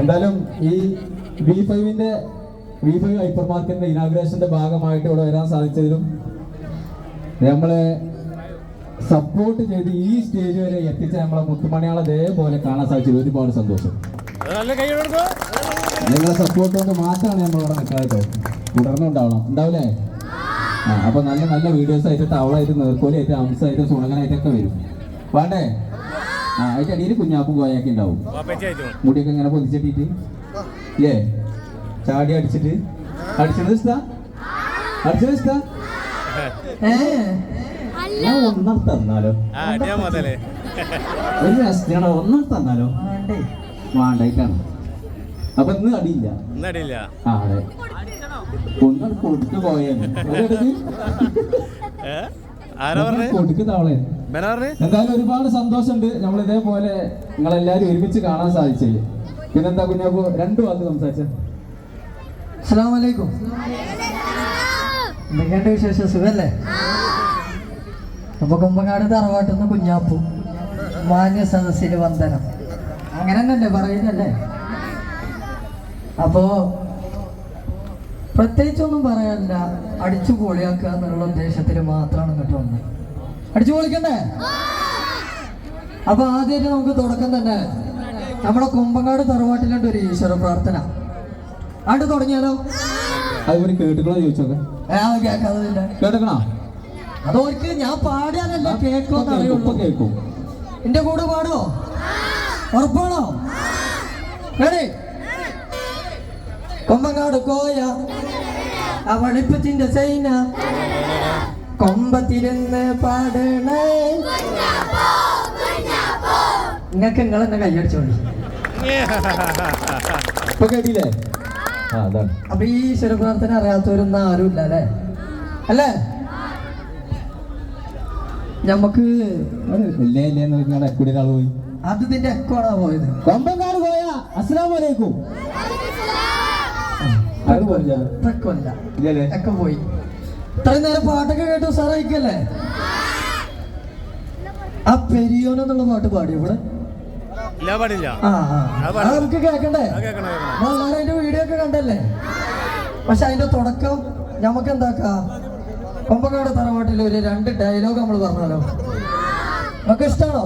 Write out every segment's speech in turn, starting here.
എന്തായാലും ഈ വി ഫൈവിന്റെ വി ഫൈവ് ഹൈപ്പർ മാർക്കറ്റിന്റെ ഇനാഗ്രേഷന്റെ ഭാഗമായിട്ട് ഇവിടെ വരാൻ സാധിച്ചതിലും നമ്മളെ സപ്പോർട്ട് ചെയ്ത് ഈ സ്റ്റേജ് വരെ എത്തിച്ച നമ്മളെ മുത്തുമണിയാളെ അതേപോലെ കാണാൻ സാധിച്ചത് ഒരുപാട് സന്തോഷം. നിങ്ങളെ സപ്പോർട്ട് കൊണ്ട് മാത്രമാണ് നമ്മൾ ഇവിടെ നിൽക്കാതെ തുടർന്നും ഉണ്ടാവണം. ഉണ്ടാവില്ലേ ആ അപ്പൊ നല്ല നല്ല വീഡിയോസ് ആയിട്ട് തവളായിട്ട് നേർക്കോലായിട്ട് അംസായിട്ട് സുണങ്ങനായിട്ടൊക്കെ വരും. വേണ്ടേ? ആ അതിന്റെ അടിയിൽ കുഞ്ഞാപ്പും കോയൊക്കെ ഉണ്ടാവും. മുടിയൊക്കെ ഇങ്ങനെ പൊതിച്ചിട്ടിട്ട് ഇല്ലേ ചാടി അടിച്ചിട്ട്. അടിച്ചത് ഇഷ്ടാ അടിച്ചത് ഇഷ്ടാ ഞാൻ ഒന്നാം തന്നാലോ? ഒരു രസത്തിനാണ്? ഒന്നാം തന്നാലോ? വേണ്ടായിട്ടാണ് അപ്പൊ ഇന്ന് അടിയില്ല. ഇന്നടിയില്ല ആ അതെ. ഒന്നാണ് കൊടുക്ക് പോയാണ് എന്തായാലും ഒരുപാട് സന്തോഷമുണ്ട്. നമ്മൾ ഇതേപോലെ നിങ്ങൾ എല്ലാരും ഒരുമിച്ച് കാണാൻ സാധിച്ചേ. പിന്നെന്താ കുഞ്ഞാപ്പു രണ്ടു വാക്ക് സംസാരിച്ച. എന്തൊക്കെയുണ്ട് വിശേഷം? സുഖല്ലേ? അപ്പൊ കുമ്പങ്ങാട് തറവാട്ടുന്ന കുഞ്ഞാപ്പു മാന്യ സദസ്സിന് വന്ദനം. അങ്ങനെ തന്നെ പറയുന്നല്ലേ? അപ്പോ പ്രത്യേകിച്ചൊന്നും പറയാനില്ല. അടിച്ചു പൊളിയാക്കുക എന്നുള്ള ഉദ്ദേശത്തിൽ മാത്രമാണ് ഇങ്ങോട്ട് വന്നത്. അടിച്ചു പൊളിക്കണ്ടേ? അപ്പൊ ആദ്യമായിട്ട് നമുക്ക് തുടക്കം തന്നെ. നമ്മുടെ കുമ്പങ്ങാട് തറവാട്ടിലുണ്ട് ഒരു ഈശ്വര പ്രാർത്ഥന. ആണ്ട് തുടങ്ങിയാലോ? അതുപോലെ കേട്ടുകളോ ചോദിച്ചോക്കെ. കേൾക്കാതില്ല കേട്ടക്കണോ അതോർക്ക് ഞാൻ പാടിയാലല്ല കേൾക്കോന്ന് ഇപ്പൊ അറിയുള്ളൂ. കേൾക്കും. എന്റെ കൂടെ പാടോ? ഉറപ്പാണോ? റെഡി? കൊമ്പങ്ങാട് കോയ ആ വളിപ്പത്തിന്റെ ചൈന കൊമ്പത്തിരുന്ന് പാടണേ. നിങ്ങൾക്ക് നിങ്ങൾ എന്നെ കൈയടിച്ചോളി ഇപ്പൊ കേട്ടില്ലേ? അപ്പൊ ഈ ഈശ്വര പ്രാർത്ഥന അറിയാത്തവരൊന്നും ആരുമില്ല അല്ലേ? അല്ലേ? ഞമ്മക്ക് അത് നിന്റെ എക്കോടാ പോയത്? കൊമ്പങ്കാട് പോയ. അസ്സലാം ഇല്ലല്ലേ ഒക്കെ പോയി. ഇത്രയും നേരം പാട്ടൊക്കെ കേട്ടു സാറായിക്കല്ലേ ആ പെരിയോനെന്നുള്ള പാട്ട് പാടി ഇവിടെ? നമുക്ക് കേക്കണ്ടേ നമ്മളെല്ലാരും അതിന്റെ വീഡിയോ ഒക്കെ കണ്ടല്ലേ? പക്ഷെ അതിന്റെ തുടക്കം നമുക്ക് എന്താക്കാ? കൊമ്പങ്ങാട് തറവാട്ടിൽ ഒരു രണ്ട് ഡയലോഗ് നമ്മൾ പറഞ്ഞാലോ? നമുക്ക് ഇഷ്ടമാണോ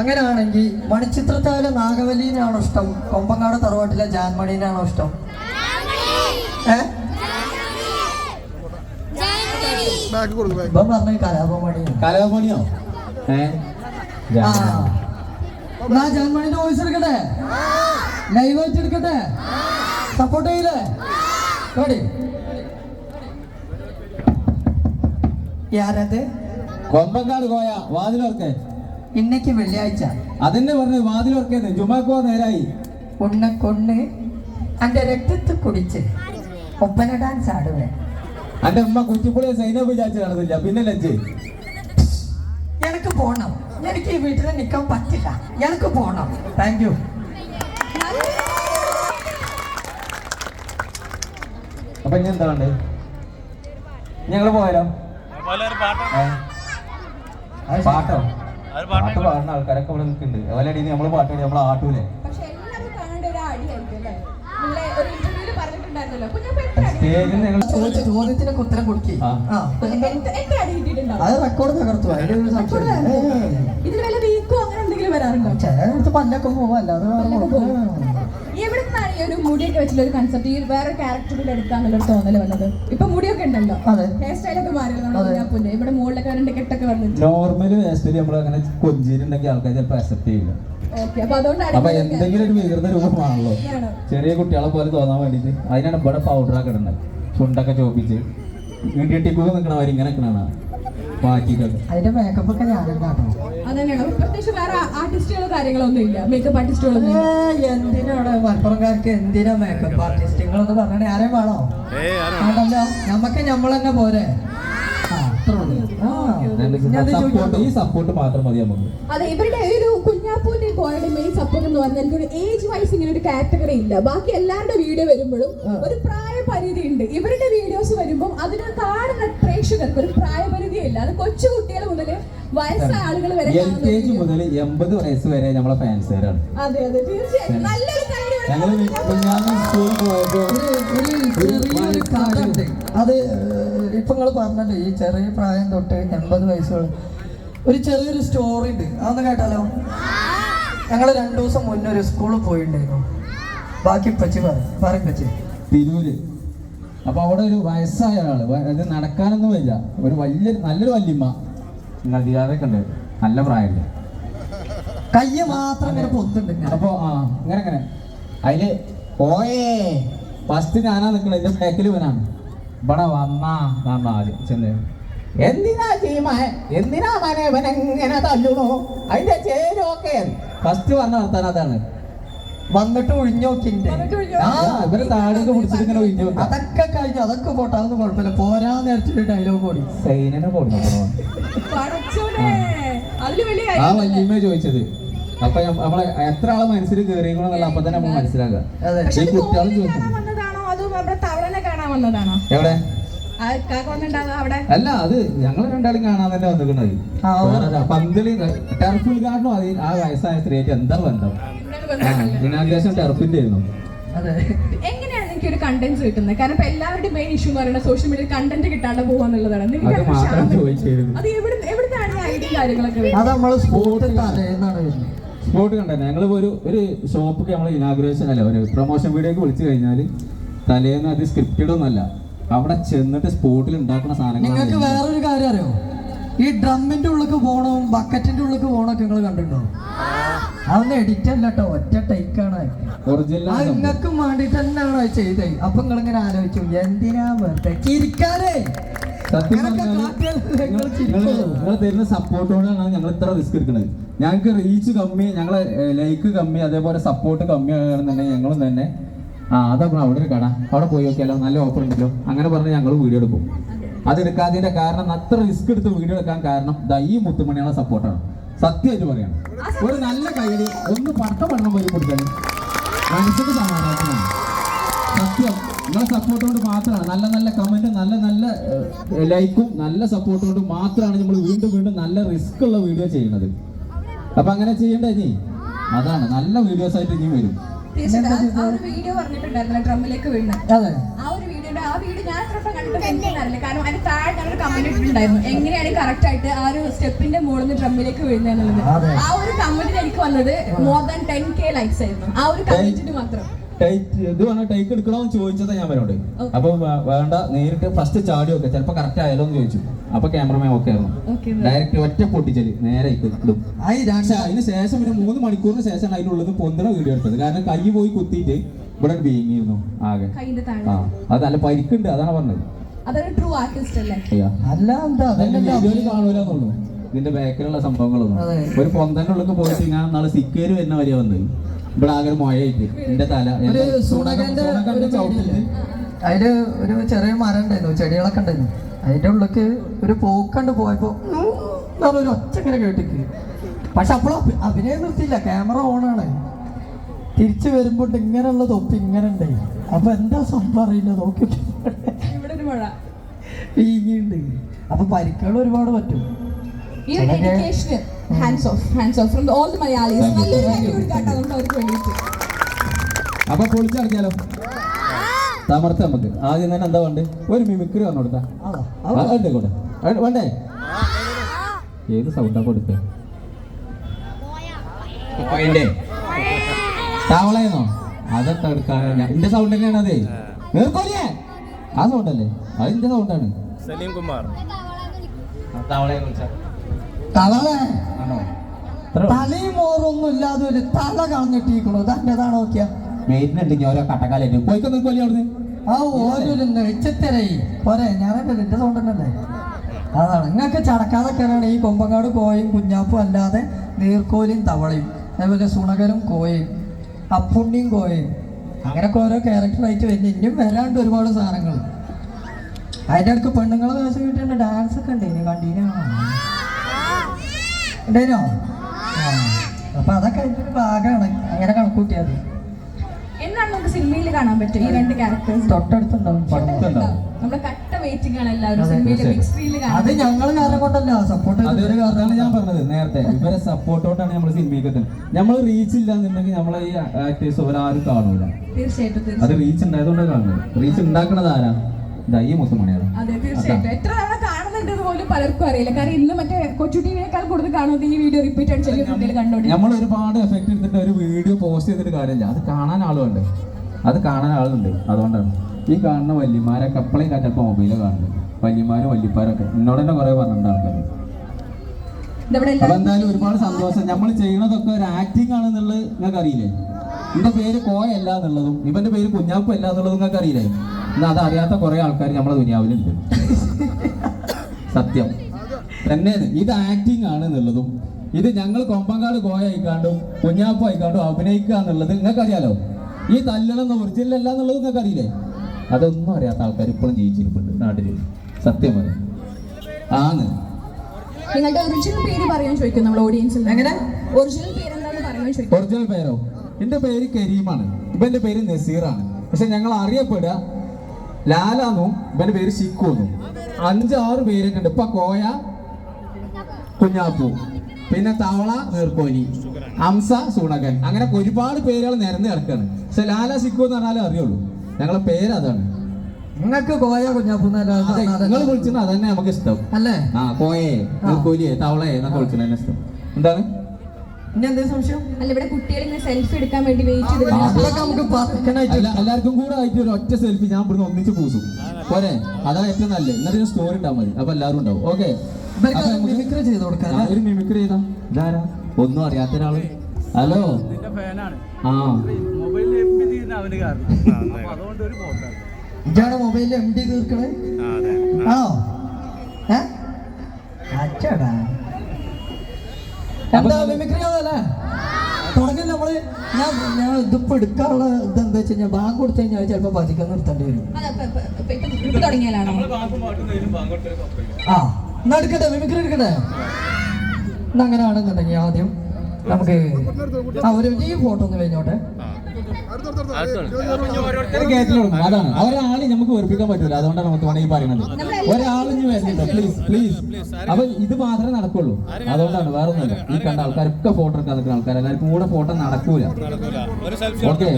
അങ്ങനെയാണെങ്കിൽ മണിച്ചിത്രത്താലെ നാഗവല്ലിനാണോ ഇഷ്ടം? കൊമ്പങ്ങാട് തറവാട്ടിലെ ജാൻമണീനാണോ ഇഷ്ടം? ഇപ്പം പറഞ്ഞ കലാപമണിയാണ് കലാമണിയോ ഏ? ആ. എന്നാ ജാൻമണിന്റെ വോയിസ് എടുക്കട്ടെ? ലൈവ് ആയിട്ട് എടുക്കട്ടെ? സപ്പോർട്ട് ചെയ്യില്ലേ? റെഡി യാരത്? കൊമ്പങ്കാട് പോയ വാതിലോർക്കെ ഇന്നയ്ക്ക് വെള്ളിയാഴ്ച. അതന്നെ പറഞ്ഞു വാതിലോർക്കേന്ന് ജുമാക്കോ നേരായി. ഉണ്ണ കൊണ്ണ് അന്റെ രക്തത്ത് കുടിച്ച്. ഒപ്പന ഡാൻസ് ആടുവേ. അന്റെ ഉമ്മ കുറ്റിപ്പുളിയെ സൈനപ്പ് വിചാരിച്ച് നടന്നില്ല. പിന്നെ ലഞ്ച് എനിക്ക് പോണം. എനിക്ക് ഈ വീട്ടിൽ നിൽക്കാൻ പറ്റില്ല. എനിക്ക് പോണം. താങ്ക് യു അപ്പൊ ഇനി എന്താ വേണ്ടത്? ഞങ്ങൾ പോയാലോ? പാട്ട് പാട്ടോ? പാടുന്ന ആൾക്കാരൊക്കെ ഇവിടെ നിൽക്കുന്നുണ്ട്. അതുപോലെ അടി നമ്മൾ പാട്ട് പാടി നമ്മളെ ആട്ടൂലേ? പക്ഷെ എല്ലാവരും കാണേണ്ട ഒരു അടിയായിരിക്കും അല്ലേ? ഒരു ഇന്റർവ്യൂൽ പറഞ്ഞിട്ടുണ്ടായിരുന്നല്ലോ. ചോദിച്ച ചോദ്യത്തിനൊക്കെ ഉത്തരം കൊടുക്കി. ആ. ആ. എത്ര- എത്ര അടി അത് റെക്കോർഡ് തകർത്തു. അതിന്റെ ഒരു സംശയം ഇതിന് വല്ല വീക്കോ അങ്ങനെ എന്തെങ്കിലും വരാറുണ്ടോ? ചിലടത്ത് പല്ലൊക്കെ പോവാ. അല്ലാതെ വേറെ എവിടെ നിന്നാണ് ഈ ഒരു മുടിയൊക്കെ വെച്ചിട്ടുള്ള ഒരു കൺസെപ്റ്റ് ഈ വേറെ ക്യാരക്ടറിൽ വന്നത്. ഇപ്പൊ മുടിയൊക്കെ ഉണ്ടല്ലോ. ഹെയർ സ്റ്റൈലൊക്കെ അതെ. ഇവിടെ മുകളിലൊക്കെ രണ്ട് കെട്ടൊക്കെ വന്നിട്ട്. ഹെയർ സ്റ്റൈൽ നമ്മൾ അങ്ങനെ ആൾക്കാർ ചിലപ്പോൾ അക്സെപ്റ്റ് ചെയ്യില്ല. അപ്പൊ അതുകൊണ്ടാണ് അപ്പൊ എന്തെങ്കിലും ഒരു വികൃത രൂപമാണല്ലോ. ചെറിയ കുട്ടികളെ പോലെ തോന്നാൻ വേണ്ടിട്ട് അതിനാണ് ഇവിടെ പൗഡറൊക്കെ ഇടുന്നത്. ചുണ്ടൊക്കെ ചോപ്പിച്ച്. ഇടിയട്ടിപ്പൂ നിൽക്കണവർ ഇങ്ങനെ നിൽക്കണ മാറ്റിയിട്ടൊക്കെ അതിന്റെ മേക്കപ്പ് ഒക്കെ അതന്നെയാണ് പ്രത്യേകിച്ച് വേറെ ആർട്ടിസ്റ്റുകളോ ഇല്ല. മേക്കപ്പ് ആർട്ടിസ്റ്റുകളൊന്നും ഇല്ല. എന്തിനാണ് മലപ്പുറംകാർക്ക് എന്തിനാ മേക്കപ്പ് പറഞ്ഞേ ആരെയും വേണോ? നമുക്ക് വേണ്ടല്ലോ നമ്മക്ക് നമ്മൾ തന്നെ പോരെ ആ, അത്രേ ഉള്ളൂ. ആ, ഇനി അത് സപ്പോർട്ട് ഈ സപ്പോർട്ട് മാത്രം മതി നമുക്ക്. അതെ ഇവരുടെ ഒരു കുഞ്ഞാപ്പൂന്റെ കോയുടെ മെയിൻ സപ്പോർട്ട് എന്ന് പറഞ്ഞാൽ എനിക്കൊരു ഏജ് വൈസ് ഇങ്ങനെ ഒരു കാറ്റഗറി ഇല്ല. ബാക്കി എല്ലാവരുടെ വീഡിയോ വരുമ്പോഴും ഒരു പ്രായം പ്രായപരിധി ഉണ്ട്. ഇവരുടെ വീഡിയോസ് വരുമ്പോൾ അതിന് കാണുന്ന പ്രേക്ഷകർക്ക് ഒരു പ്രായപരിധി ഇല്ല അത് കൊച്ചു കുട്ടികൾ മുതൽ വയസ്സായ ആളുകൾ വരെ എൽ കെ ജി മുതൽ എൺപത് വയസ്സ് വരെ നമ്മളെ ഫാൻസുകാരാണ് അതെ അതെ തീർച്ചയായും. നല്ലൊരു കാര്യം ഞങ്ങൾ സ്കൂളിൽ പോയപ്പോ ഒരു അത് ഇപ്പൊ നിങ്ങൾ പറഞ്ഞല്ലോ ഈ ചെറിയ പ്രായം തൊട്ട് എൺപത് വയസ്സുള്ള ഒരു ചെറിയൊരു സ്റ്റോറി ഉണ്ട്. അതൊന്ന് കേട്ടാലോ? ഞങ്ങൾ രണ്ടു ദിവസം മുന്നേ ഒരു സ്കൂളിൽ പോയിട്ടുണ്ടായിരുന്നു ബാക്കി പച്ചി പറയും. പച്ചി തിരൂര്. അപ്പൊ അവിടെ ഒരു വയസ്സായ ആൾ. അത് നടക്കാനൊന്നും ഇല്ല ഒരു വലിയ നല്ലൊരു വല്യമ്മ. നിങ്ങൾ ഉണ്ട്. നല്ല പ്രായം കയ്യ് മാത്രം ഇങ്ങനെ പൊത്തുണ്ട് അപ്പൊ ആ ഇങ്ങനെ ഇങ്ങനെ. അതിൽ ഓയേ. ഫസ്റ്റ് ഞാനാ നിക്കണത് എന്റെ ബാക്കിൽ ഇവനാണ്. ഇവിടെ വന്നാ ഞാൻ ആദ്യം ചെന്ന്. എന്തിനാ ചെയ്യുമേ എന്തിനാ മനെ ഇവൻ എങ്ങനെ തല്ലുണു അതിന്റെ ചേരൊക്കെ ഫസ്റ്റ് പറഞ്ഞ വർത്താനം അതാണ്. വന്നിട്ട് ഒഴിഞ്ഞോക്കിന്റെ ഇവരെ താഴേക്ക് പിടിച്ചിട്ട് ഇങ്ങനെ ഒഴിഞ്ഞു അതൊക്കെ കഴിഞ്ഞു. അതൊക്കെ പോട്ടെ അതൊന്നും കുഴപ്പമില്ല. പോരാ നേരത്തെ ഡയലോഗ് ഓടി സൈനനെ വലിയ ആ വല്യമ്മ ചോദിച്ചത്. അപ്പൊ നമ്മളെ എത്ര ആളെ മനസ്സിൽ കയറിയെന്നുള്ള അപ്പൊ തന്നെ നമ്മൾ മനസ്സിലാക്കുക. പക്ഷെ ഈ കുട്ടികളും കോഴിനെ വന്നതാണോ? എവിടെ? ആ കാക്ക അവിടെ? അല്ല അത് ഞങ്ങൾ രണ്ടാളും കാണാൻ തന്നെ ടെർഫ് പന്തൽ ടെറഫ് ഉദ്ഘാടനം അത് ആ വയസ്സായ സ്ത്രീയായിട്ട് എന്താ ബന്ധം? ഇനാഗ്രേഷൻ ടെർഫിന്റെ ആയിരുന്നു. അതെ. എങ്ങനെയാണ് എനിക്ക് ഒരു കണ്ടന്റ് കിട്ടുന്നത്? കാരണം ഇപ്പൊ എല്ലാവരുടെയും മെയിൻ ഇഷ്യൂ എന്ന് പറയുന്നത് സോഷ്യൽ മീഡിയയിൽ കണ്ടന്റ് കിട്ടാണ്ട് പോകാന്നുള്ളതാണ് അത് എവിടുന്നാണ് ഐഡിയ കാര്യങ്ങളൊക്കെ? അത് നമ്മൾ സ്പോർട്ട് സ്പോട്ട് ഒരു ഒരു ഷോപ്പിക്ക് നമ്മൾ ഇനാഗ്രേഷൻ അല്ല ഒരു പ്രൊമോഷൻ വീഡിയോക്ക് വിളിച്ചു കഴിഞ്ഞാൽ തലേന്ന് അത് സ്ക്രിപ്റ്റഡ് ഒന്നല്ല അവിടെ ചെന്നിട്ട് സ്പോട്ടിൽ ഉണ്ടാക്കുന്ന നിങ്ങൾക്ക് സാധനങ്ങൾ വേറൊരു കാര്യം അറിയോ? ഈ ഡ്രമ്മിന്റെ ഉള്ളിൽ പോണവും ബക്കറ്റിന്റെ ഉള്ളിൽ പോണൊക്കെ നിങ്ങൾ കണ്ടിട്ടുണ്ടോ? അതൊന്നും എഡിറ്റ് അല്ല കേട്ടോ ഒറ്റ ആണ്. ഒറിജിനൽ നിങ്ങൾക്ക് വേണ്ടിട്ട് തന്നെയാണ് അത് ചെയ്തത്. അപ്പൊ നിങ്ങൾ ഇങ്ങനെ ആലോചിച്ചു എന്തിനാ വെറുതെ ചിരിക്കാനേ സത്യം പറഞ്ഞാൽ ചിരിക്കുള്ളൂ. നിങ്ങൾ തരുന്ന സപ്പോർട്ടോടാണ് ഞങ്ങൾ ഇത്ര റിസ്ക് എടുക്കുന്നത്. ഞങ്ങൾക്ക് റീച്ച് കമ്മി ഞങ്ങളെ ലൈക്ക് കമ്മി അതേപോലെ സപ്പോർട്ട് കമ്മി ആകണമെന്നുണ്ടെങ്കിൽ ഞങ്ങളും തന്നെ ആ അതാ ബ്രോ, അവിടെ ഒരു കട. അവിടെ പോയി നോക്കിയാലോ? നല്ല ഓഫർ ഉണ്ടല്ലോ. അങ്ങനെ പറഞ്ഞ് ഞങ്ങൾ വീഡിയോ എടുക്കും. അതെടുക്കാതിന്റെ കാരണം അത്ര റിസ്ക് എടുത്ത് വീഡിയോ എടുക്കാൻ കാരണം ദാ ഈ മുത്തുമണിയുടെ സപ്പോർട്ടാണ് സത്യമായിട്ട് പറയണം. ഒരു നല്ല കയ്യിൽ ഒന്ന് പട്ടം പഠനം പോയി കൊടുത്താലും മനസ്സിന് സമാധാനത്തിനാണ്. സത്യം. നിങ്ങളെ സപ്പോർട്ട് കൊണ്ട് മാത്രമാണ്. നല്ല നല്ല കമന്റ് നല്ല നല്ല ലൈക്കും നല്ല സപ്പോർട്ട് കൊണ്ട് മാത്രമാണ് നമ്മൾ വീണ്ടും വീണ്ടും നല്ല റിസ്ക് ഉള്ള വീഡിയോ ചെയ്യുന്നത്. അപ്പൊ അങ്ങനെ ചെയ്യണ്ടേ നീ അതാണ്. നല്ല വീഡിയോസ് ആയിട്ട് നീ വരും. ആ- ഒരു വീഡിയോ പറഞ്ഞിട്ടുണ്ടായിരുന്നില്ല ഡ്രമ്മിലേക്ക് ആ ഒരു വീഡിയോയുടെ ആ വീഡിയോ ഞാൻ എത്ര വട്ടം കണ്ടിട്ട് എനിക്കറിയില്ല കാരണം അതിന് താഴെ ഞാനൊരു കമന്റ് ഇട്ടിട്ടുണ്ടായിരുന്നു. എങ്ങനെയാണ് കറക്റ്റ് ആയിട്ട് ആ ഒരു സ്റ്റെപ്പിന്റെ മുകളിൽ നിന്ന് ഡ്രമ്മിലേക്ക് വീഴുന്നത് ആ ഒരു കമന്റിന് എനിക്ക് വന്നത് more than ten K likes ആയിരുന്നു. ആ ഒരു കമന്റിന് മാത്രം. ടൈറ്റ് ഇത് പറഞ്ഞാൽ ടൈക്ക് എടുക്കണമെന്ന് ചോദിച്ചതാ ഞാൻ അവരോട് അപ്പൊ വേണ്ട നേരിട്ട് ഫസ്റ്റ് ചാടി ഒക്കെ ചിലപ്പോ കറക്റ്റ് ആയാലോ എന്ന് ചോദിച്ചു. അപ്പൊ ക്യാമറമാൻ ഓക്കെ ആയിരുന്നു. ഡയറക്റ്റ് ഒറ്റ പൊട്ടിച്ചൽ. നേരെ ഇടും. അതിന് ശേഷം പിന്നെ മൂന്ന് മണിക്കൂറിന് ശേഷമാണ് അതിനുള്ളത് പൊന്തണ വീഡിയോ എടുത്തത്. കാരണം കൈ പോയി കുത്തിയിട്ട് ഇവിടെ വീങ്ങിയിരുന്നു ആകെ. ആ അത് നല്ല പരിക്കുണ്ട്. അതാണ് പറഞ്ഞത്. അതൊരു ട്രൂ ആർട്ടിസ്റ്റ് അല്ലേ? അല്ല എന്താ? കാണൂലെന്നുള്ളൂ. ഇതിന്റെ ബാക്കിലുള്ള സംഭവങ്ങളൊന്നും. ഒരു പൊന്തന്റെ ഉള്ളിൽ പോയിട്ട് ഞാൻ നാളെ സിക്കേര് വരുന്ന വരെ വന്നത്. ഇവിടെ ആകെ മഴയായിട്ട്. എന്റെ തല അതിൽ ഒരു ചെറിയ മരം ഉണ്ടായിരുന്നു ചെടികളൊക്കെ ഉണ്ടായിരുന്നു. അതിന്റെ ഉള്ളിലേക്ക് ഒരു പോക്കണ്ട് പോയപ്പോ ഒരു ഒച്ച ഇങ്ങനെ കേട്ടിക്ക്. പക്ഷെ അപ്പോൾ അഭിനയം നിർത്തിയില്ല ക്യാമറ ഓണാണ് തിരിച്ചു വരുമ്പോൾ ഇങ്ങനെയുള്ള തൊപ്പി ഇങ്ങനെ ഉണ്ടായി അപ്പൊ എന്താ സംഭവം അറിയില്ല നോക്കി ഇവിടെ ഒരു മഴ. വീങ്ങിണ്ട് അപ്പൊ പരിക്കുകൾ ഒരുപാട് പറ്റും. Hands off hands off from all the Malayalees നല്ലൊരു കാര്യം കൊടുക്കാട്ടോ നമുക്ക് അവർക്ക് വേണ്ടിയിട്ട് അപ്പൊ പൊളിച്ചടക്കാലോ തമർത്ത നമുക്ക്. ആദ്യം തന്നെ എന്താ വേണ്ടേ? ഒരു മിമിക്രി പറഞ്ഞു കൊടുത്താ. ഉണ്ട് കൂടെ? വേണ്ടേ ഏത് സൗണ്ടാ കൊടുത്തേ? വേണ്ടേ താവളയെന്നോ? അതൊക്കെ എടുക്കാൻ എന്റെ സൗണ്ട് തന്നെയാണ് അതേ. നേർക്കോലിയേ ആ സൗണ്ട് അല്ലേ? അതിന്റെ സൗണ്ടാണ് സലീം കുമാർ. താവളയെ വിളിച്ചാ. ഇത്ര തലയും ഓറൊന്നും ഇല്ലാതെ ഒരു തല കളഞ്ഞിട്ടിരിക്കണു. തന്നതാണ് നോക്കിയാ. വെയിറ്റിനുണ്ടെങ്കിൽ ഓരോ കട്ടക്കാലായിട്ട് പോയിക്കോ നിൽക്കോലി അവിടുന്ന്. ആ ഓരോരു നെളിച്ചത്തരയി പോരെ എന്റെ സൗണ്ട് തന്നെയല്ലേ? അതാണ്. നിങ്ങൾക്ക് ചടക്കാതൊക്കെയാണ് ഈ കൊമ്പങ്ങാട് കോയും കുഞ്ഞാപ്പും അല്ലാതെ നീർക്കോലിയും തവളയും. അതേപോലെ സുണകരും കോയും അപ്പുണ്ണിയും കോയും അങ്ങനെയൊക്കെ ഓരോ ക്യാരക്ടറായിട്ട് വരുന്നു. ഇനിയും വരാണ്ട് ഒരുപാട് സാധനങ്ങൾ. അതിന്റെ അടുത്ത് പെണ്ണുങ്ങളെ ദിവസം കിട്ടുന്ന ഡാൻസ് ഒക്കെ ഉണ്ട് ഇനി ഉണ്ടേനോ ആ അപ്പൊ അതൊക്കെ അതിന്റെ ഒരു ഭാഗമാണ്. അങ്ങനെ കണക്കൂട്ടിയാൽ മതി നമുക്ക് സിനിമയിൽ കാണാൻ പറ്റും? ഈ രണ്ട് ക്യാരക്ടേഴ്സ് തൊട്ടടുത്തുണ്ടാവും പടുത്തുണ്ടാവും നമ്മുടെ കട്ട വെയിറ്റിംഗ് ആണ് എല്ലാവരും അതെ. ബിഗ് സ്ക്രീനിൽ ഞങ്ങൾ കാരണം കൊണ്ടല്ല. സപ്പോർട്ട് അതൊരു കാരണമാണ് ഞാൻ പറഞ്ഞത് നേരത്തെ. ഇവരെ സപ്പോർട്ടോട്ടാണ് നമ്മൾ സിനിമയ്ക്ക് എത്തുന്നത്. നമ്മൾ റീച്ച് ഇല്ലാന്നുണ്ടെങ്കിൽ നമ്മളെ ഈ ആക്ടേഴ്സ് ഒരാരും കാണൂല. തീർച്ചയായിട്ടും അത് റീച്ച് ഉണ്ടായതുകൊണ്ട് കാണുന്നത്. റീച്ച് ഉണ്ടാക്കണത് ആരാ? ഇതാ ഈ മുത്തുമണിയാണ് അതെ തീർച്ചയായിട്ടും. എത്ര പോലും പലർക്കും അറിയില്ല. കാരണം ഇന്ന് മറ്റേ കൊച്ചു ടിവിനേക്കാൾ കൂടുതൽ കാണുന്നത് ഈ വീഡിയോ റിപ്പീറ്റ് അടിച്ച് ചെറിയ കുട്ടികൾ കണ്ടോണ്ട്. നമ്മൾ ഒരുപാട് എഫക്ട് എടുത്തിട്ട് ഒരു വീഡിയോ പോസ്റ്റ് ചെയ്തിട്ട് കാര്യമില്ല. അത് കാണാൻ ആളുണ്ട്. അത് കാണാൻ ആളുണ്ട്. അതുകൊണ്ടാണ്. ഈ കാണുന്ന വല്യമാരെ കപ്പളയും ചിലപ്പോൾ മൊബൈലിൽ കാണുന്നത്. വല്യമാരും വല്യപ്പാരൊക്കെ. എന്നോട് തന്നെ കുറെ പറഞ്ഞിട്ടുണ്ട് ആൾക്കാർ അപ്പൊ എന്തായാലും ഒരുപാട് സന്തോഷം. നമ്മൾ ചെയ്യണതൊക്കെ ഒരു ആക്ടിങ് ആണെന്നുള്ളത് നിങ്ങൾക്ക് അറിയില്ലേ? എന്റെ പേര് കോയ അല്ല എന്നുള്ളതും ഇവന്റെ പേര് കുഞ്ഞാപ്പല്ല എന്നുള്ളതും നിങ്ങൾക്ക് അറിയില്ലേ? എന്നാൽ അത് അറിയാത്ത കുറെ ആൾക്കാർ നമ്മളെ ദുനിയാവിലുണ്ട്. സത്യം. തന്നെ ഇത് ആക്ടിങ് ആണ് എന്നുള്ളതും ഇത് ഞങ്ങൾ കൊമ്പങ്കാട് കോയ ആയിക്കാണ്ടും കുഞ്ഞാപ്പ ആയിക്കാണ്ടും അഭിനയിക്കുക എന്നുള്ളത് നിങ്ങൾക്ക് അറിയാലോ ഈ തല്ലണം ഒറിജിനൽ അല്ല എന്നുള്ളത് നിങ്ങൾക്ക് അറിയില്ലേ അതൊന്നും അറിയാത്ത ആൾക്കാർ ഇപ്പോഴും ജീവിച്ചിരിപ്പുണ്ട് നാട്ടിൽ സത്യം പറയും ആണ്. നിങ്ങളുടെ ഒറിജിനൽ പേര് പറയാൻ ചോദിക്കും നമ്മുടെ ഓഡിയൻസിൽ? ഒറിജിനൽ പേര് എന്താണെന്ന് പറയാൻ ചോദിക്കും ഒറിജിനൽ പേരോ? എന്റെ പേര് കരീമാണ്. ഇപ്പൊ എന്റെ പേര് നസീറാണ്. പക്ഷെ ഞങ്ങൾ അറിയപ്പെടുക ലാലാന്നും ഇവന്റെ പേര് ശിക്കു എന്നു. അഞ്ചാറ് പേരൊക്കെ ഉണ്ട്. ഇപ്പൊ കോയ കുഞ്ഞാപ്പു പിന്നെ തവള നീർക്കോലി ഹംസ സുണകൻ. അങ്ങനെ ഒരുപാട് പേരുകൾ നിരന്ന് കിടക്കാണ്. പക്ഷെ ലാല സിക്കു എന്ന് പറഞ്ഞാലേ അറിയുള്ളൂ. ഞങ്ങളെ പേര് അതാണ്. നിങ്ങൾക്ക് കോയ കുഞ്ഞാപ്പു നിങ്ങൾ വിളിച്ചത് അതന്നെ നമുക്ക് ഇഷ്ടം. അല്ലേ? ആ കോയെ നീർക്കോലിയെ തവളയെ എന്നൊക്കെ വിളിച്ചത് ഇഷ്ടം. എന്താണ്? എല്ലാവർക്കും കൂടെ ആയിട്ട് ഒരു ഒറ്റ സെൽഫി ഞാൻ ഇവിടുന്ന് ഒന്നിച്ച് പൂസും. പോരെ? അതാ ഏറ്റവും നല്ലത്. എന്നിട്ട് സ്റ്റോറി ഇട്ടാൽ മതി. അപ്പൊ എല്ലാവരും ഉണ്ടാവും. ഓക്കെ ഇവർക്ക് മിമിക്രി ചെയ്ത് കൊടുക്കാം അല്ലേ? ഒരു മിമിക്രി ചെയ്താ? ഇതാരാ? ഒന്നും അറിയാത്ത ഒരാൾ. ഹലോ ആ. ഇതാണ് മൊബൈലിൽ എം ഡി തീർക്കണേ? ആ ആണോ അച്ചടാ. എന്താ മിമിക്രി അതല്ലേ തുടങ്ങി നമ്മൾ ഞാൻ ഞാൻ ഇതിപ്പോ എടുക്കാനുള്ള ഇതെന്താ വെച്ച് കഴിഞ്ഞാൽ ബാങ്ക് കൊടുത്തു കഴിഞ്ഞാൽ ചിലപ്പോ പതിക്കാൻ നിർത്തേണ്ടി വരും. ആ എന്നാ എടുക്കട്ടെ മിമിക്രി എടുക്കട്ടെ? എന്നാ അങ്ങനെ ആണെന്നുണ്ടെങ്കിൽ ആദ്യം നമുക്ക് ആ ഒരു ഈ ഫോട്ടോ ഒന്ന് കഴിഞ്ഞോട്ടെ. അതാണ്. ഒരാളെ നമുക്ക് വെറുപ്പിക്കാൻ പറ്റൂല. അതുകൊണ്ടാണ് നമുക്ക് വേണമെങ്കിൽ പറയുന്നത്. ഒരാളിഞ്ഞ് വരുന്നുണ്ട് പ്ലീസ് പ്ലീസ് അപ്പൊ ഇത് മാത്രമേ നടക്കുള്ളൂ. അതുകൊണ്ടാണ് വേറെ ഒന്നുമില്ല. ഈ കണ്ട ആൾക്കാരൊക്കെ ഫോട്ടോ എടുക്കാൻ നിൽക്കുന്ന ആൾക്കാർ എല്ലാവർക്കും കൂടെ ഫോട്ടോ നടക്കൂല. ഒരു സെൽഫി ഓക്കെ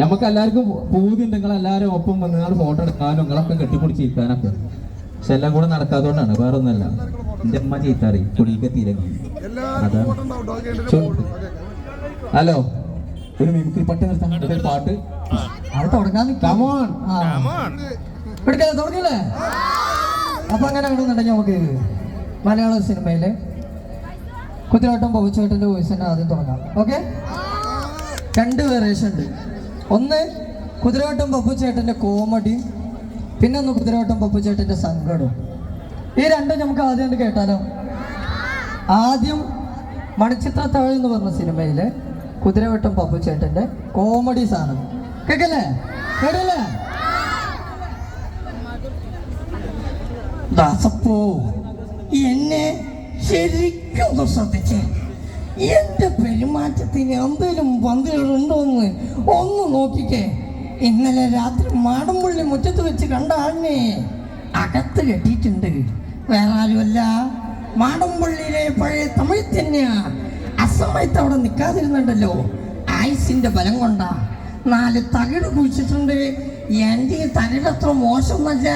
നമുക്ക് എല്ലാവർക്കും പൂതി ഉണ്ട് നിങ്ങൾ എല്ലാവരും ഒപ്പം വന്ന് നിങ്ങൾ ഫോട്ടോ എടുക്കാനും നിങ്ങളൊക്കെ കെട്ടിപ്പിടിച്ചിരിക്കാനൊക്കെ. പക്ഷെ എല്ലാം കൂടെ നടക്കാത്തതുകൊണ്ടാണ്. വേറെ ഒന്നല്ല എന്റെ അമ്മ ചീത്താറി കുടിയൊക്കെ തിരങ്ങി അതാണ്. ഹലോ? ഒരു മിമിക്രി പട്ടി നിർത്താൻ ഒരു പാട്ട്. അത് തുടങ്ങാൻ കമോൺ ആ. എടുക്കല്ലേ തുടങ്ങില്ലേ അപ്പൊ അങ്ങനെ ആണെന്നുണ്ടെങ്കിൽ നമുക്ക് മലയാള സിനിമയിലെ കുത്തിലോട്ടം പവിച്ചേട്ടന്റെ വോയിസ് തന്നെ ആദ്യം തുടങ്ങാം. ഓക്കെ രണ്ട് വേരിയേഷൻ ഉണ്ട്. ഒന്ന് കുതിരവട്ടം പപ്പുച്ചേട്ടന്റെ കോമഡി പിന്നെ ഒന്ന് കുതിരവട്ടം പപ്പുച്ചേട്ടന്റെ സങ്കടവും ഈ രണ്ടും നമുക്ക് ആദ്യം കേട്ടാലോ? ആദ്യം മണിച്ചിത്രത്താഴ് എന്ന് പറഞ്ഞ സിനിമയിലെ കുതിരവട്ടം പപ്പുച്ചേട്ടന്റെ കോമഡി സാധനം. കേക്കല്ലേ? കേട്ടല്ലേ? ദാസപ്പോ എന്നെ ശരിക്കും ശ്രദ്ധിച്ചേ എന്റെ പെരുമാറ്റത്തിന് എന്തെങ്കിലും പന്തികളുണ്ടോന്ന് ഒന്ന് നോക്കിക്കേ. ഇന്നലെ രാത്രി മാടമ്പള്ളി മുറ്റത്ത് വെച്ച് കണ്ട ആളിനെ അകത്ത് കെട്ടിയിട്ടുണ്ട്. വേറെ ആരുമല്ല. മാടമ്പള്ളിയിലെ പഴയ തമിഴ് തന്നെയാ. അസമയത്ത് അവിടെ നിൽക്കാതിരുന്നുണ്ടല്ലോ. ആയുസിന്റെ ബലം കൊണ്ടാ. നാല് തകിട് കുഴിച്ചിട്ടുണ്ട്. എന്റെ ഈ അത്ര മോശമൊന്നല്ല?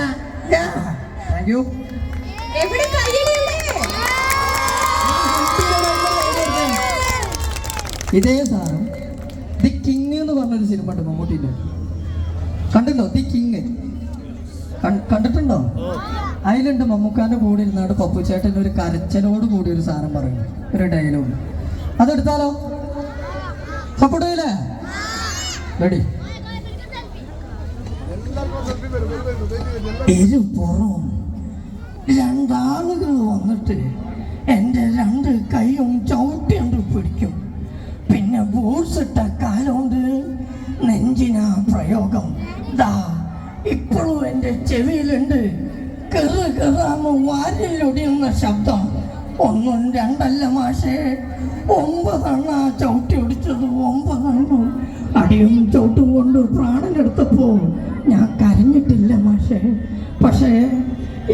ഇതേ സാധനം. ദി കിങ് എന്ന് പറഞ്ഞൊരു സിനിമ ഉണ്ട് മമ്മൂട്ടിന്റെ കണ്ടിട്ടുണ്ടോ? The king. കണ്ടിട്ടുണ്ടോ? അതിലുണ്ട് മമ്മൂക്കാന്റെ കൂടെ ഇരുന്നാണ് പപ്പുച്ചേട്ടൻ ഒരു കരച്ചലോട് കൂടി ഒരു സാധനം പറയുന്നു. ഒരു ഡയലോഗ് അതെടുത്താലോ? റെഡി. ഇരുപുറവും രണ്ടാളുകൾ വന്നിട്ട് എന്റെ രണ്ട് കൈയും ചവിട്ടിയുണ്ട് പിടിക്കും. പിന്നെ ബോഴ്സിട്ട ഇട്ട കാലുകൊണ്ട് നെഞ്ചിനാ പ്രയോഗം. ദാ ഇപ്പോഴും എന്റെ ചെവിയിലുണ്ട്. കെറു കെറാമ വാരിലൊടിയുന്ന ശബ്ദം. ഒന്നും രണ്ടല്ല മാഷേ. ഒമ്പതെണ്ണ ചവിട്ടി ഒടിച്ചത് ഒമ്പതെണ്ണം അടിയും ചവിട്ടും കൊണ്ട് പ്രാണനെടുത്തപ്പോ ഞാൻ കരഞ്ഞിട്ടില്ല മാഷേ. പക്ഷേ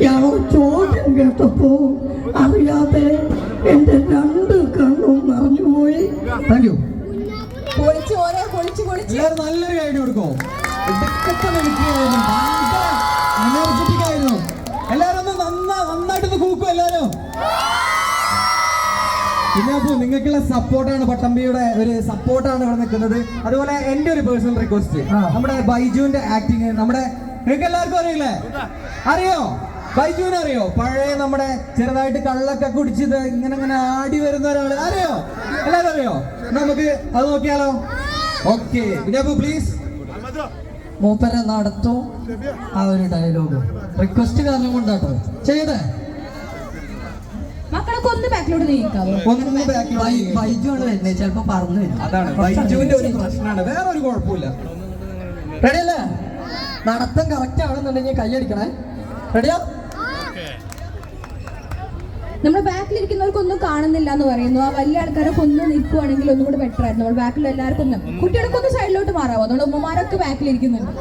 ഇയാളുടെ ചോദ്യം കേട്ടപ്പോ അറിയാതെ എന്റെ രണ്ട് കണ്ണും നിറഞ്ഞുപോയി താങ്ക് യു. പൊളിച്ച് ഓരോ പൊളിച്ച് പൊളിച്ച്. നല്ലൊരു ഐഡിയ കൊടുക്കോ? എനർജറ്റിക് ആയിരുന്നു. എല്ലാവരും ഒന്ന് നന്നാ നന്നായിട്ട് കൂക്കും എല്ലാവരും. പിന്നെ അപ്പൊ നിങ്ങൾക്കുള്ള സപ്പോർട്ടാണ് പട്ടമ്പിയുടെ ഒരു സപ്പോർട്ടാണ് ഇവിടെ നിൽക്കുന്നത്. അതുപോലെ എന്റെ ഒരു പേഴ്സണൽ റിക്വസ്റ്റ്. നമ്മുടെ ബൈജുവിന്റെ ആക്ടിങ് നമ്മുടെ നിങ്ങൾക്ക് എല്ലാവർക്കും അറിയില്ലേ അറിയോ? ബൈജുവിനെ അറിയോ? പഴയ നമ്മുടെ ചെറുതായിട്ട് കള്ളൊക്കെ കുടിച്ചത് ഇങ്ങനെ ഇങ്ങനെ ആടി വരുന്ന ഒരാൾ. അറിയോ? എല്ലാവരും അറിയോ? നമുക്ക് അത് നോക്കിയാലോ? ഓക്കെ. പിന്നെ അപ്പൊ പ്ലീസ് മൂപ്പരെ നടത്തും. ആ ഒരു ഡയലോഗ് റിക്വസ്റ്റ് കാരണം കൊണ്ടാട്ടോ ചെയ്തേ മക്കളൊക്കെ ഒന്ന് ബാക്കിലോട്ട് നീക്കാവോ? ഒന്ന് ബാക്കിൽ ബൈജു ആണ് വരുന്നത്. ചിലപ്പോ പറഞ്ഞു വരും അതാണ്. ബൈജുവിന്റെ ഒരു പ്രശ്നമാണ്. വേറെ ഒരു കുഴപ്പമില്ല. റെഡി അല്ലേ? നടത്തം കറക്റ്റ് ആണെന്നുണ്ടെങ്കിൽ കൈയടിക്കണേ. റെഡിയാ നമ്മൾ ബാക്കിലിരിക്കുന്നവർക്കൊന്നും കാണുന്നില്ല എന്ന് പറയുന്നു. ആ വലിയ ആൾക്കാരൊക്കെ ഒന്ന് നിൽക്കുവാണെങ്കിൽ ഒന്നും കൂടെ ബെറ്റർ ആയിരുന്നു. നമ്മൾ ബാക്കിൽ എല്ലാവർക്കും ഒന്ന് കുട്ടികളൊക്കെ ഒന്ന് സൈഡിലോട്ട് മാറാവോ? നമ്മുടെ ഉമ്മമാരൊക്കെ ബാക്കിലിരിക്കുന്നുണ്ട്.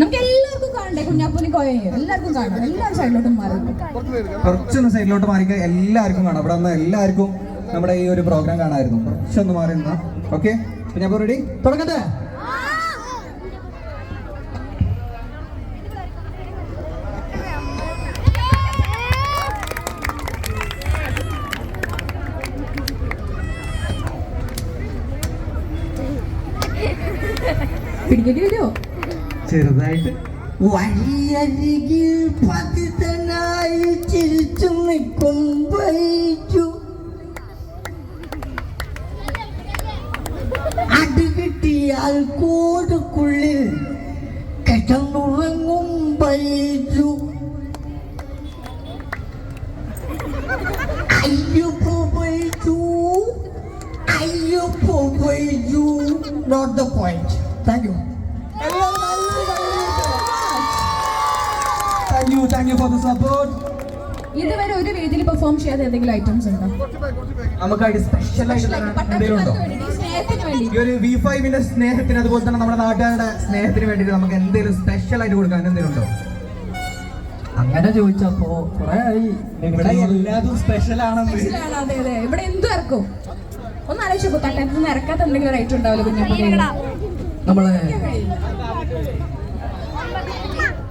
നമുക്ക് എല്ലാവർക്കും കാണണ്ടേ? കുഞ്ഞാപ്പൂനി കോയയും എല്ലാവർക്കും കാണണം. എല്ലാവരും സൈഡിലോട്ട് മാറും. കുറച്ചൊന്ന് സൈഡിലോട്ട് മാറി എല്ലാവർക്കും കാണാം. ഇവിടെ വന്ന എല്ലാവർക്കും നമ്മുടെ ഈ ഒരു പ്രോഗ്രാം കാണാമായിരുന്നു. കുറച്ചൊന്ന് മാറി നിന്നാ. ഓക്കെ പിന്നെ റെഡി തുടങ്ങട്ടെ. ചെറുതായിട്ട് വഴിയരികിൽ പതിതനായി ചിരിച്ചു നിൽക്കും ബൈജു അടികിട്ടിയാൽ കോടുക്കുള്ളിൽ കിടന്നുറങ്ങും വഹിച്ചു അയ്യോ ബൈജു അയ്യോ Baiju not the point thank you thank you thank you for the support ഇതുവരെ ഒരു വേദിയിൽ പെർഫോം ചെയ്യാത്ത എന്തെങ്കിലും ഐറ്റംസ് ഉണ്ടോ? നമുക്കായിട്ട് സ്പെഷ്യൽ ആയിട്ട് ഒരു വി ഫൈവിന്റെ സ്നേഹത്തിന് അതുപോലെ തന്നെ നമ്മുടെ നാട്ടുകാരുടെ സ്നേഹത്തിന് വേണ്ടിയിട്ട് നമുക്ക് എന്തെങ്കിലും സ്പെഷ്യൽ ആയിട്ട് കൊടുക്കാൻ എന്തെങ്കിലും ഉണ്ടോ? അങ്ങനെ ചോദിച്ചപ്പോ കുറെ ആയി. ഇവിടെ എല്ലാതും സ്പെഷ്യൽ ആണെന്ന്. സ്പെഷ്യലാണ് അതെ അതെ. ഇവിടെ എന്ത് ഇറക്കും. ഒന്ന് ആലോചിച്ചു തട്ടത്തിൽ നിന്ന് ഇറക്കാത്ത എന്തെങ്കിലും ഐറ്റം ഉണ്ടാവില്ല കുഞ്ഞാപ്പൂനി നമ്മളെ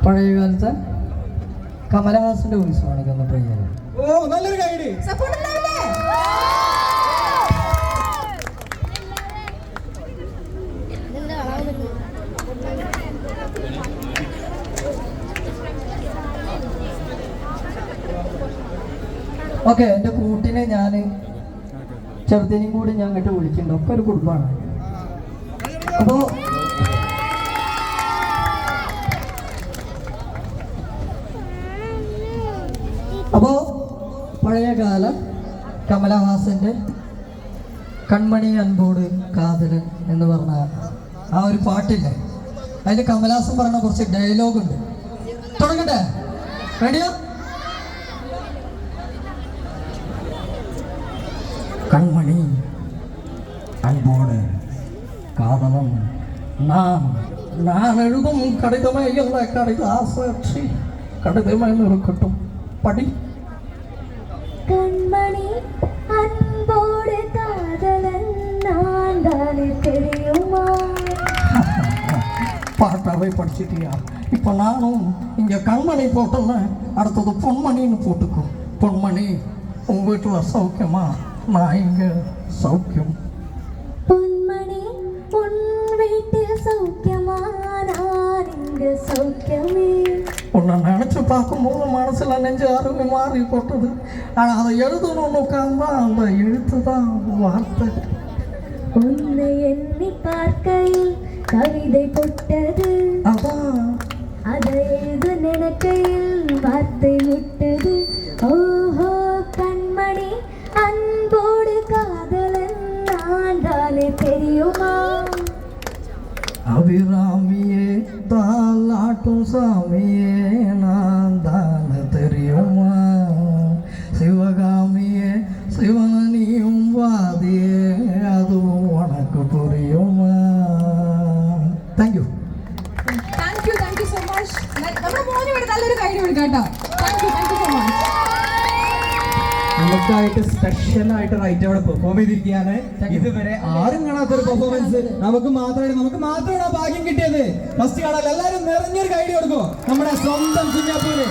പഴയ കാലത്തെ കമലഹാസന്റെ ഉത്സവമാണ് കന്നപ്പയ്യ ഓ നല്ലൊരു ഗൈഡ് സപ്പോർട്ട് ഉണ്ടാവില്ലേ ഓക്കെ എന്റെ കൂട്ടിനെ ഞാൻ ചെറുതിനും കൂടി ഞാൻ അങ്ങോട്ട് വിളിക്കുന്നുണ്ട്. ഒക്കെ ഒരു കുടുംബമാണ്. അപ്പോൾ അപ്പോൾ പഴയകാല കമലഹാസൻ്റെ കൺമണി അൻപോട് കാതലൻ എന്ന് പറഞ്ഞ ആ ഒരു പാട്ടില്ലേ അതിൽ കമലഹാസൻ പറഞ്ഞ കുറച്ച് ഡയലോഗ് ഉണ്ട് തുടങ്ങട്ടെ റെഡിയോ கண்மணி அன்போடு காதலம் நான் நான் எழுதும் கடிதமே இல்லை கடித ஆசாட்சி கடிதமே இருக்கட்டும் படி பாட்டாவே படிச்சிட்டியா? இப்போ நானும் இங்கே கண்மணி போட்டல அடுத்தது பொன்மணின்னு போட்டுக்கோ. பொன்மணி உங்கள் வீட்டில் சௌக்கியமா? நான் இங்கே சௌக்கியம். பொன்மணி உன் வீட்டில் சௌக்கியமா? நான் இங்கு சௌக்கியமே. உன்னை நினச்சி பார்க்கும்போது மனசில் நெஞ்சு அருமை மாறி போட்டது. ஆனால் அதை எழுதணும்னு உட்காந்தா அந்த எழுத்து தான் வார்த்தை. உன்னை எண்ணி பார்க்கையில் கவிதை பொட்டது. அதை எழுத நினைக்கையில் வார்த்தை விட்டது. ஓஹோ கண்மணி அன்போடு காதலன் நான் தானே தெரியுமா? அபிராமியே தாலாட்டும் சாமியே நான் റൈറ്റ് അവിടെ പെർഫോം ചെയ്തിരിക്കുകയാണ്. ഇതുവരെ ആരും കാണാത്തൊരു പെർഫോമൻസ് നമുക്ക് മാത്രമേ നമുക്ക് മാത്രമാണ് ഭാഗ്യം കിട്ടിയത്. ഫസ്റ്റ് കാണാൻ എല്ലാവരും നിറഞ്ഞൊരു കൈഡി കൊടുക്കോ. നമ്മുടെ സ്വന്തം കുഞ്ഞാപ്പൂര്.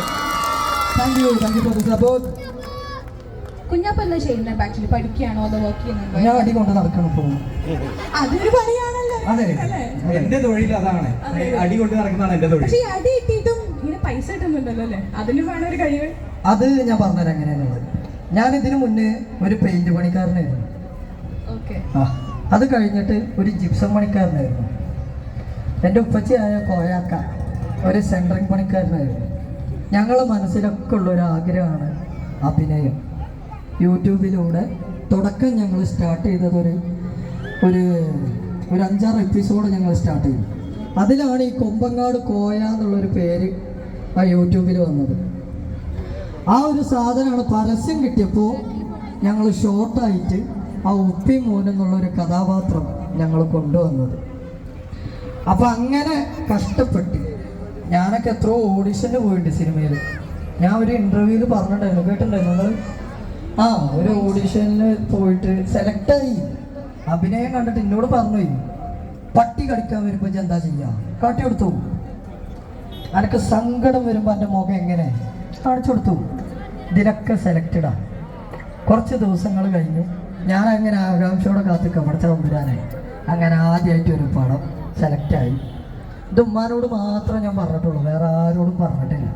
Thank you thank you for support Kunjappa എന്താ ചെയ്യുന്നത് ആക്ച്വലി പഠിക്കുകയാണോ അതോ വർക്ക് ചെയ്യുന്നുണ്ടോ? ഞാൻ അടി കൊണ്ട് നടക്കണം ഇപ്പോൾ അതൊരു പണിയാണല്ലോ. അതെ. അല്ലേ? എന്റെ തൊഴിൽ അതാണ്. അടി കൊണ്ട് നടക്കുന്നതാണ് എന്റെ തൊഴിൽ. പക്ഷെ അടി കിട്ടിയിട്ടും ഇങ്ങനെ പൈസ കിട്ടുന്നുണ്ടല്ലോ അല്ലേ? അതിന് വേണം ഒരു കഴിവ്? അത് ഞാൻ പറഞ്ഞുതരാം എങ്ങനെയാണുള്ളത് ഞാൻ ഇതിനു മുന്നേ ഒരു പെയിന്റ് പണിക്കാരനായിരുന്നു. ആ അത് കഴിഞ്ഞിട്ട് ഒരു ജിപ്സം പണിക്കാരനായിരുന്നു. എന്റെ ഉപ്പച്ചിയായ കോയാക്ക ഒരു സെൻട്രിങ് പണിക്കാരനായിരുന്നു. ഞങ്ങളെ മനസ്സിലൊക്കെ ഉള്ള ഒരു ആഗ്രഹമാണ് അഭിനയം. യൂട്യൂബിലൂടെ തുടക്കം ഞങ്ങൾ സ്റ്റാർട്ട് ചെയ്തത് ഒരു ഒരു ഒരു അഞ്ചാറ് എപ്പിസോഡ് ഞങ്ങൾ സ്റ്റാർട്ട് ചെയ്തു. അതിലാണ് ഈ കൊമ്പങ്ങാട് കോയ എന്നുള്ളൊരു പേര് ആ യൂട്യൂബിൽ വന്നത്. ആ ഒരു സാധനമാണ് പരസ്യം കിട്ടിയപ്പോൾ ഞങ്ങൾ ഷോർട്ടായിട്ട് ആ ഉപ്പി മോനെന്നുള്ള ഒരു കഥാപാത്രം ഞങ്ങൾ കൊണ്ടുവന്നത്. അപ്പം അങ്ങനെ കഷ്ടപ്പെട്ട് ഞാനൊക്കെ എത്രയോ ഓഡിഷന് പോയിട്ടുണ്ട് സിനിമയിൽ ഞാൻ ഒരു ഇന്റർവ്യൂവിൽ പറഞ്ഞിട്ടുണ്ടായിരുന്നു കേട്ടിട്ടുണ്ടായിരുന്നു ആ ഒരു ഓഡിഷനിൽ പോയിട്ട് സെലക്റ്റായി അഭിനയം കണ്ടിട്ട് എന്നോട് പറഞ്ഞു പട്ടി കടിക്കാൻ വരുമ്പോൾ എന്താ ചെയ്യുക കാട്ടി കൊടുത്തു അനക്ക് സങ്കടം വരുമ്പോൾ എന്റെ മുഖം എങ്ങനെ? കാണിച്ചു കൊടുത്തു. ഇതിലൊക്കെ സെലക്റ്റഡാണ് കുറച്ച് ദിവസങ്ങൾ കഴിഞ്ഞു. ഞാൻ അങ്ങനെ ആകാംക്ഷയോടെ കാത്ത് കമടച്ച കൊണ്ടുവരാനായി അങ്ങനെ ആദ്യമായിട്ട് ഒരു പടം സെലക്റ്റായി ഇത് ഉമ്മാനോട് മാത്രം ഞാൻ പറഞ്ഞിട്ടുള്ളൂ. വേറെ ആരോടും പറഞ്ഞിട്ടില്ല.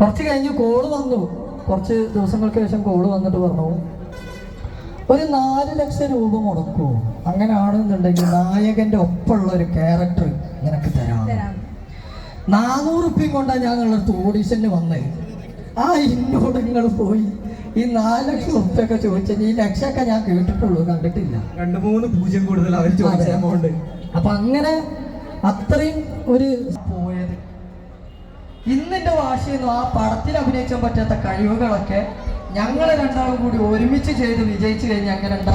കുറച്ച് കഴിഞ്ഞ് കോൾ വന്നു. കുറച്ച് ദിവസങ്ങൾക്ക് ശേഷം കോൾ വന്നിട്ട് പറഞ്ഞു ഒരു നാല് ലക്ഷം രൂപ മുടക്കുമോ അങ്ങനെയാണെന്നുണ്ടെങ്കിൽ നായകന്റെ ഒപ്പമുള്ള ഒരു ക്യാരക്ടർ നിനക്ക് തരാം. നാനൂറുപ്യം നാനൂറ് ഞാൻ കൊണ്ടാണ് ഞങ്ങളടുത്ത് ഓഡീഷന് വന്നത് ആ ഇന്നോട് നിങ്ങൾ പോയി. ഈ നാല് ലക്ഷം ഉപ്പൊക്കെ ചോദിച്ചത് ഈ ലക്ഷമൊക്കെ ഞാൻ കേട്ടിട്ടുള്ളൂ കണ്ടിട്ടില്ല. രണ്ട് മൂന്ന് പൂജ്യം കൂടുതൽ അവർ ചോദിച്ച. എമൗണ്ട് അപ്പൊ അങ്ങനെ അത്രയും ഒരു പോയത്. ഇന്നെന്റെ വാശിയെന്നു ആ പടത്തിൽ അഭിനയിക്കാൻ പറ്റാത്ത കഴിവുകളൊക്കെ ഞങ്ങൾ രണ്ടാളും കൂടി ഒരുമിച്ച് ചെയ്ത് വിജയിച്ചു കഴിഞ്ഞാൽ അങ്ങനെ ഉണ്ടാ